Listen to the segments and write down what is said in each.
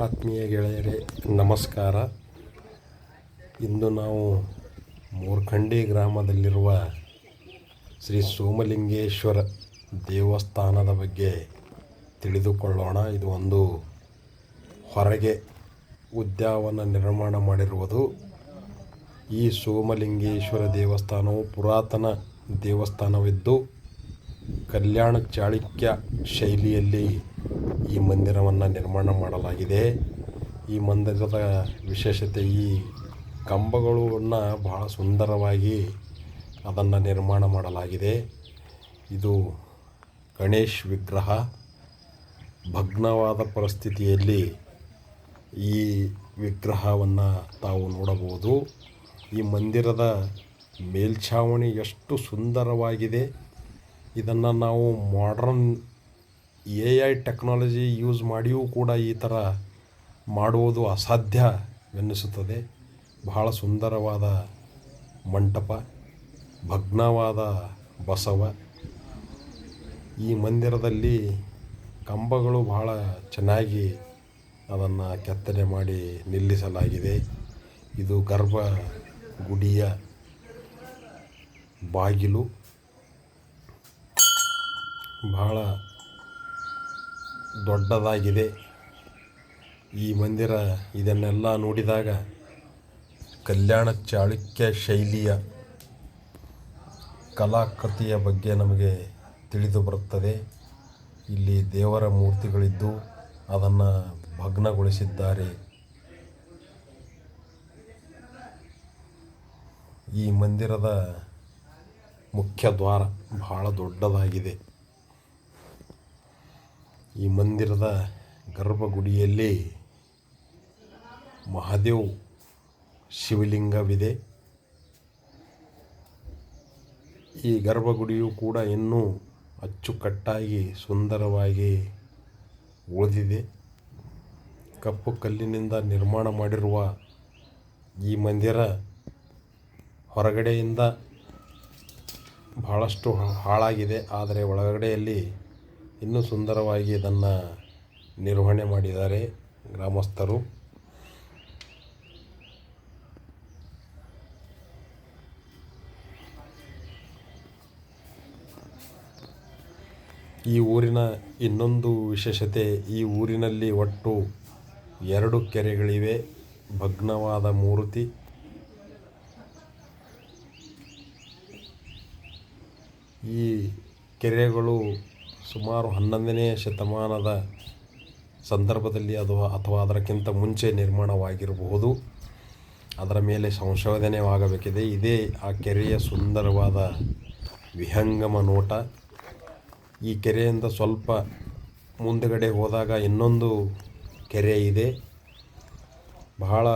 ಆತ್ಮೀಯ ಗೆಳೆಯರೇ, ನಮಸ್ಕಾರ. ಇಂದು ನಾವು ಮೂರ್ಖಂಡಿ ಗ್ರಾಮದಲ್ಲಿರುವ ಶ್ರೀ ಸೋಮಲಿಂಗೇಶ್ವರ ದೇವಸ್ಥಾನದ ಬಗ್ಗೆ ತಿಳಿದುಕೊಳ್ಳೋಣ. ಇದು ಒಂದು ಹೊರಗೆ ಉದ್ಯಾನವನ ನಿರ್ಮಾಣ ಮಾಡಿರುವುದು. ಈ ಸೋಮಲಿಂಗೇಶ್ವರ ದೇವಸ್ಥಾನವು ಪುರಾತನ ದೇವಸ್ಥಾನವಿದ್ದು, ಕಲ್ಯಾಣ ಚಾಳುಕ್ಯ ಶೈಲಿಯಲ್ಲಿ ಈ ಮಂದಿರವನ್ನು ನಿರ್ಮಾಣ ಮಾಡಲಾಗಿದೆ. ಈ ಮಂದಿರದ ವಿಶೇಷತೆ ಈ ಕಂಬಗಳನ್ನು ಬಹಳ ಸುಂದರವಾಗಿ ಅದನ್ನು ನಿರ್ಮಾಣ ಮಾಡಲಾಗಿದೆ. ಇದು ಗಣೇಶ್ ವಿಗ್ರಹ. ಭಗ್ನವಾದ ಪರಿಸ್ಥಿತಿಯಲ್ಲಿ ಈ ವಿಗ್ರಹವನ್ನು ತಾವು ನೋಡಬಹುದು. ಈ ಮಂದಿರದ ಮೇಲ್ಛಾವಣಿ ಎಷ್ಟು ಸುಂದರವಾಗಿದೆ. ಇದನ್ನು ನಾವು modern A I technology use ಮಾಡಿಯೂ ಕೂಡ ಈ ಥರ ಮಾಡುವುದು ಅಸಾಧ್ಯವೆನ್ನಿಸುತ್ತದೆ ಬಹಳ ಸುಂದರವಾದ ಮಂಟಪ, ಭಗ್ನವಾದ ಬಸವ. ಈ ಮಂದಿರದಲ್ಲಿ ಕಂಬಗಳು ಬಹಳ ಚೆನ್ನಾಗಿ ಅದನ್ನು ಕೆತ್ತನೆ ಮಾಡಿ ನಿಲ್ಲಿಸಲಾಗಿದೆ. ಇದು ಗರ್ಭ ಗುಡಿಯ ಬಾಗಿಲು. ಬಹಳ ದೊಡ್ಡದಾಗಿದೆ. ಈ ಮಂದಿರ ಇದನ್ನೆಲ್ಲ ನೋಡಿದಾಗ ಕಲ್ಯಾಣ ಚಾಳುಕ್ಯ ಶೈಲಿಯ ಕಲಾಕೃತಿಯ ಬಗ್ಗೆ ನಮಗೆ ತಿಳಿದು ಬರುತ್ತದೆ. ಇಲ್ಲಿ ದೇವರ ಮೂರ್ತಿಗಳಿದ್ದು ಅದನ್ನು ಭಗ್ನಗೊಳಿಸಿದ್ದಾರೆ. ಈ ಮಂದಿರದ ಮುಖ್ಯ ದ್ವಾರ ಬಹಳ ದೊಡ್ಡದಾಗಿದೆ. ಈ ಮಂದಿರದ ಗರ್ಭಗುಡಿಯಲ್ಲಿ ಮಹಾದೇವ್ ಶಿವಲಿಂಗವಿದೆ. ಈ ಗರ್ಭಗುಡಿಯು ಕೂಡ ಇನ್ನೂ ಅಚ್ಚುಕಟ್ಟಾಗಿ ಸುಂದರವಾಗಿ ಉಳಿದಿದೆ. ಕಪ್ಪು ಕಲ್ಲಿನಿಂದ ನಿರ್ಮಾಣ ಮಾಡಿರುವ ಈ ಮಂದಿರ ಹೊರಗಡೆಯಿಂದ ಬಹಳಷ್ಟು ಹಾಳಾಗಿದೆ ಆದರೆ ಒಳಗಡೆಯಲ್ಲಿ ಇನ್ನೂ ಸುಂದರವಾಗಿ ಇದನ್ನು ನಿರ್ವಹಣೆ ಮಾಡಿದ್ದಾರೆ ಗ್ರಾಮಸ್ಥರು. ಈ ಊರಿನ ಇನ್ನೊಂದು ವಿಶೇಷತೆ, ಈ ಊರಿನಲ್ಲಿ ಒಟ್ಟು ಎರಡು ಕೆರೆಗಳಿವೆ, ಭಗ್ನವಾದ ಮೂರ್ತಿ. ಈ ಕೆರೆಗಳು ಸುಮಾರು ಹನ್ನೊಂದನೇ ಶತಮಾನದ ಸಂದರ್ಭದಲ್ಲಿ ಅಥವಾ ಅಥವಾ ಅದಕ್ಕಿಂತ ಮುಂಚೆ ನಿರ್ಮಾಣವಾಗಿರಬಹುದು. ಅದರ ಮೇಲೆ ಸಂಶೋಧನೆಯಾಗಬೇಕಿದೆ ಇದೇ ಆ ಕೆರೆಯ ಸುಂದರವಾದ ವಿಹಂಗಮ ನೋಟ. ಈ ಕೆರೆಯಿಂದ ಸ್ವಲ್ಪ ಮುಂದುಗಡೆ ಹೋದಾಗ ಇನ್ನೊಂದು ಕೆರೆ ಇದೆ. ಬಹಳ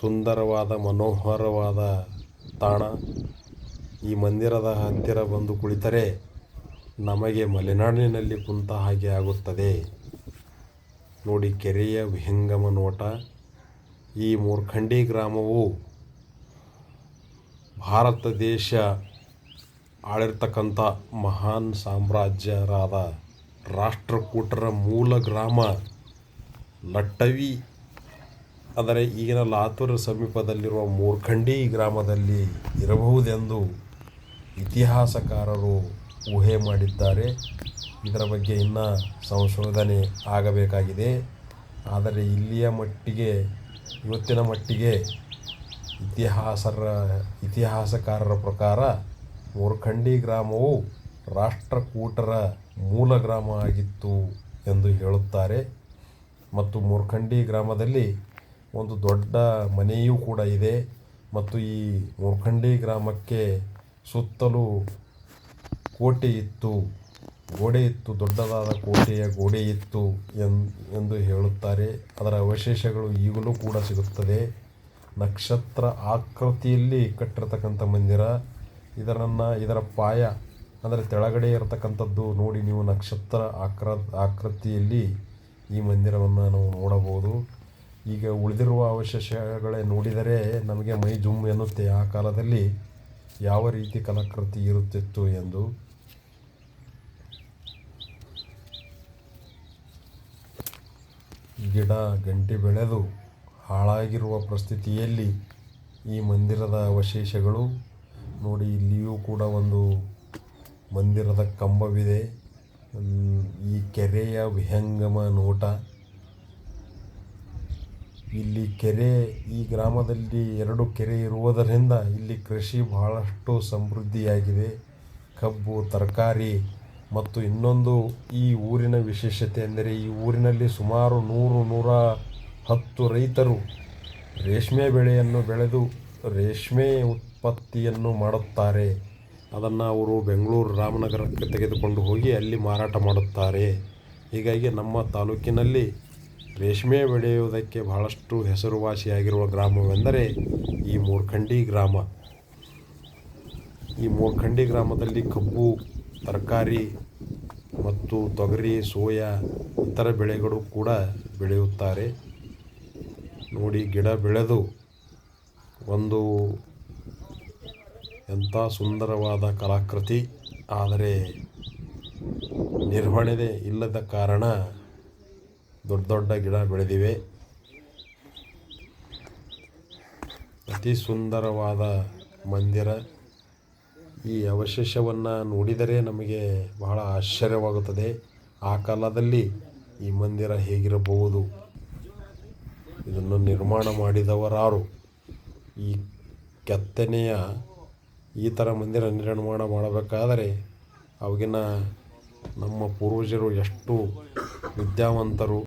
ಸುಂದರವಾದ, ಮನೋಹರವಾದ ತಾಣ. ಈ ಮಂದಿರದ ಹತ್ತಿರ ಬಂದು ಕುಳಿತರೆ ನಮಗೆ ಮಲೆನಾಡಿನಲ್ಲಿ ಕುಂತ ಹಾಗೆ ಆಗುತ್ತದೆ. ನೋಡಿ ಕೆರೆಯ ವಿಹಂಗಮ ನೋಟ. ಈ ಮೂರ್ಖಂಡಿ ಗ್ರಾಮವು ಭಾರತ ದೇಶ ಆಳಿರ್ತಕ್ಕಂಥ ಮಹಾನ್ ಸಾಮ್ರಾಜ್ಯರಾದ ರಾಷ್ಟ್ರಕೂಟರ ಮೂಲ ಗ್ರಾಮ ಲಟ್ಟವಿ. ಆದರೆ ಈಗಿನ ಲಾತೂರ ಸಮೀಪದಲ್ಲಿರುವ ಮೂರ್ಖಂಡಿ ಗ್ರಾಮದಲ್ಲಿ ಇರಬಹುದೆಂದು ಇತಿಹಾಸಕಾರರು ಊಹೆ ಮಾಡಿದ್ದಾರೆ. ಇದರ ಬಗ್ಗೆ ಇನ್ನೂ ಸಂಶೋಧನೆ ಆಗಬೇಕಾಗಿದೆ. ಆದರೆ ಇಲ್ಲಿಯ ಮಟ್ಟಿಗೆ, ಇವತ್ತಿನ ಮಟ್ಟಿಗೆ ಇತಿಹಾಸರ, ಇತಿಹಾಸಕಾರರ ಪ್ರಕಾರ ಮೂರ್ಖಂಡಿ ಗ್ರಾಮವು ರಾಷ್ಟ್ರಕೂಟರ ಮೂಲ ಗ್ರಾಮ ಆಗಿತ್ತು ಎಂದು ಹೇಳುತ್ತಾರೆ. ಮತ್ತು ಮೂರ್ಖಂಡಿ ಗ್ರಾಮದಲ್ಲಿ ಒಂದು ದೊಡ್ಡ ಮನೆಯೂ ಕೂಡ ಇದೆ. ಮತ್ತು ಈ ಮೂರ್ಖಂಡಿ ಗ್ರಾಮಕ್ಕೆ ಸುತ್ತಲೂ ಕೋಟೆ ಇತ್ತು ಗೋಡೆ ಇತ್ತು ದೊಡ್ಡದಾದ ಕೋಟೆಯ ಗೋಡೆ ಇತ್ತು ಎಂದು ಹೇಳುತ್ತಾರೆ. ಅದರ ಅವಶೇಷಗಳು ಈಗಲೂ ಕೂಡ ಸಿಗುತ್ತದೆ. ನಕ್ಷತ್ರ ಆಕೃತಿಯಲ್ಲಿ ಕಟ್ಟಿರ್ತಕ್ಕಂಥ ಮಂದಿರ. ಇದರನ್ನು ಇದರ ಪಾಯ, ಅಂದರೆ ತೆಳಗಡೆ ಇರತಕ್ಕಂಥದ್ದು ನೋಡಿ ನೀವು ನಕ್ಷತ್ರ ಆಕೃ ಆಕೃತಿಯಲ್ಲಿ ಈ ಮಂದಿರವನ್ನು ನಾವು ನೋಡಬಹುದು. ಈಗ ಉಳಿದಿರುವ ಅವಶೇಷಗಳೇ ನೋಡಿದರೆ ನಮಗೆ ಮೈ ಜುಮ್ ಎನ್ನುತ್ತೆ. ಆ ಕಾಲದಲ್ಲಿ ಯಾವ ರೀತಿ ಕಲಾಕೃತಿ ಇರುತ್ತಿತ್ತು ಎಂದು ಗಿಡ ಗಂಟಿ ಬೆಳೆದು ಹಾಳಾಗಿರುವ ಪರಿಸ್ಥಿತಿಯಲ್ಲಿ ಈ ಮಂದಿರದ ಅವಶೇಷಗಳು ನೋಡಿ ಇಲ್ಲಿಯೂ ಕೂಡ ಒಂದು ಮಂದಿರದ ಕಂಬವಿದೆ. ಈ ಕೆರೆಯ ವಿಹಂಗಮ ನೋಟ. ಇಲ್ಲಿ ಕೆರೆ, ಈ ಗ್ರಾಮದಲ್ಲಿ ಎರಡು ಕೆರೆ ಇರುವುದರಿಂದ ಇಲ್ಲಿ ಕೃಷಿ ಬಹಳಷ್ಟು ಸಮೃದ್ಧಿಯಾಗಿದೆ. ಕಬ್ಬು, ತರಕಾರಿ ಮತ್ತು ಇನ್ನೊಂದು ಈ ಊರಿನ ವಿಶೇಷತೆ ಎಂದರೆ ಈ ಊರಿನಲ್ಲಿ ಸುಮಾರು ನೂರು, ನೂರ ಹತ್ತು ರೈತರು ರೇಷ್ಮೆ ಬೆಳೆಯನ್ನು ಬೆಳೆದು ರೇಷ್ಮೆ ಉತ್ಪತ್ತಿಯನ್ನು ಮಾಡುತ್ತಾರೆ. ಅದನ್ನು ಅವರು ಬೆಂಗಳೂರು ರಾಮನಗರಕ್ಕೆ ತೆಗೆದುಕೊಂಡು ಹೋಗಿ ಅಲ್ಲಿ ಮಾರಾಟ ಮಾಡುತ್ತಾರೆ. ಹೀಗಾಗಿ ನಮ್ಮ ತಾಲೂಕಿನಲ್ಲಿ ರೇಷ್ಮೆ ಬೆಳೆಯುವುದಕ್ಕೆ ಬಹಳಷ್ಟು ಹೆಸರುವಾಸಿಯಾಗಿರುವ ಗ್ರಾಮವೆಂದರೆ ಈ ಮೂರ್ಖಂಡಿ ಗ್ರಾಮ. ಈ ಮೂರ್ಖಂಡಿ ಗ್ರಾಮದಲ್ಲಿ ಕಬ್ಬು ತರಕಾರಿ ಮತ್ತು ತೊಗರಿ, ಸೋಯಾ, ಇತರ ಬೆಳೆಗಳು ಕೂಡ ಬೆಳೆಯುತ್ತಾರೆ. ನೋಡಿ, ಗಿಡ ಬೆಳೆದು ಒಂದು ಎಂಥ ಸುಂದರವಾದ ಕಲಾಕೃತಿ. ಆದರೆ ನಿರ್ವಹಣೆ ಇಲ್ಲದ ಕಾರಣ ದೊಡ್ಡ ದೊಡ್ಡ ಗಿಡ ಬೆಳೆದಿವೆ. ಅತಿ ಸುಂದರವಾದ ಮಂದಿರ ಈ ಅವಶೇಷವನ್ನು ನೋಡಿದರೆ ನಮಗೆ ಬಹಳ ಆಶ್ಚರ್ಯವಾಗುತ್ತದೆ. ಆ ಕಾಲದಲ್ಲಿ ಈ ಮಂದಿರ ಹೇಗಿರಬಹುದು? ಇದನ್ನು ನಿರ್ಮಾಣ ಮಾಡಿದವರಾರು. ಈ ಕೆತ್ತನೆಯ ಈ ಥರ ಮಂದಿರ ನಿರ್ಮಾಣ ಮಾಡಬೇಕಾದರೆ ಅವಾಗಿನ ನಮ್ಮ ಪೂರ್ವಜರು ಎಷ್ಟು ವಿದ್ಯಾವಂತರು.